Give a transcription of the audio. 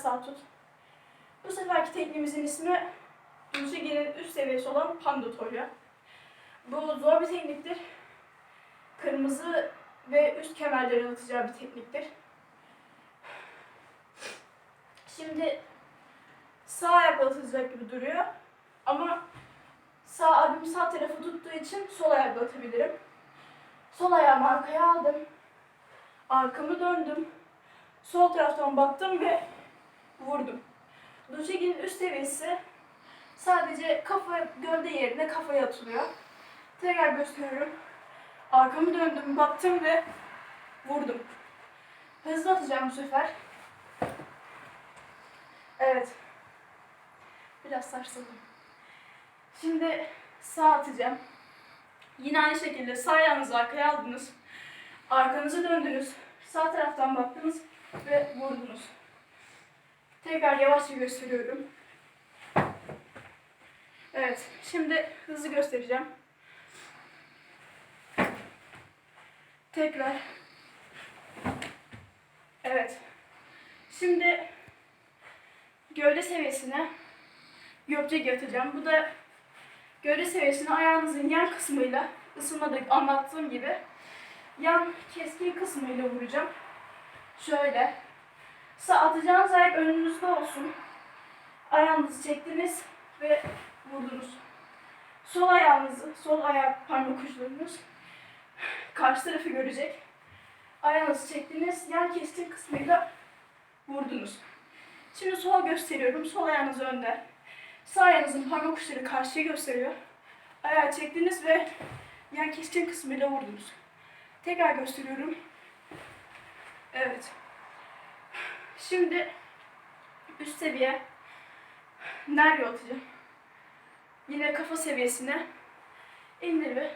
sağ tut. Bu seferki tekniğimizin ismi Dulcegi'nin üst seviyesi olan Pandotorya. Bu zor bir tekniktir. Kırmızı ve üst kemerlerin atacağı bir tekniktir. Şimdi sağ ayakla atılacak gibi duruyor. Ama sağ abim sağ tarafı tuttuğu için sol ayakla atabilirim. Sol ayağımı arkaya aldım. Arkamı döndüm. Sol taraftan baktım ve vurdum. Duşegin üst seviyesi sadece kafa gövde yerine kafaya atılıyor. Tekrar gösteriyorum. Arkamı döndüm, baktım ve vurdum. Hızlı atacağım bu sefer. Evet. Biraz sarsıldım. Şimdi sağ atacağım. Yine aynı şekilde sağ ayağınızı arkaya aldınız. Arkanızı döndünüz. Sağ taraftan baktınız. Tekrar yavaşça gösteriyorum. Evet, şimdi hızlı göstereceğim. Tekrar. Evet. Şimdi gövde seviyesine göbcek atacağım. Bu da gövde seviyesine ayağınızın yan kısmıyla ısınmada anlattığım gibi yan keskin kısmıyla vuracağım. Şöyle. Atacağınız ayak önünüzde olsun. Ayağınızı çektiniz ve vurdunuz. Sol ayağınızı, sol ayak parmak uçlarınız karşı tarafı görecek. Ayağınızı çektiniz, yan keskin kısmıyla vurdunuz. Şimdi sol gösteriyorum. Sol ayağınız önde. Sağ ayağınızın parmak uçları karşıya gösteriyor. Ayağı çektiniz ve yan keskin kısmıyla vurdunuz. Tekrar gösteriyorum. Evet. Şimdi üst seviye nerede atacağım? Yine kafa seviyesine indir ve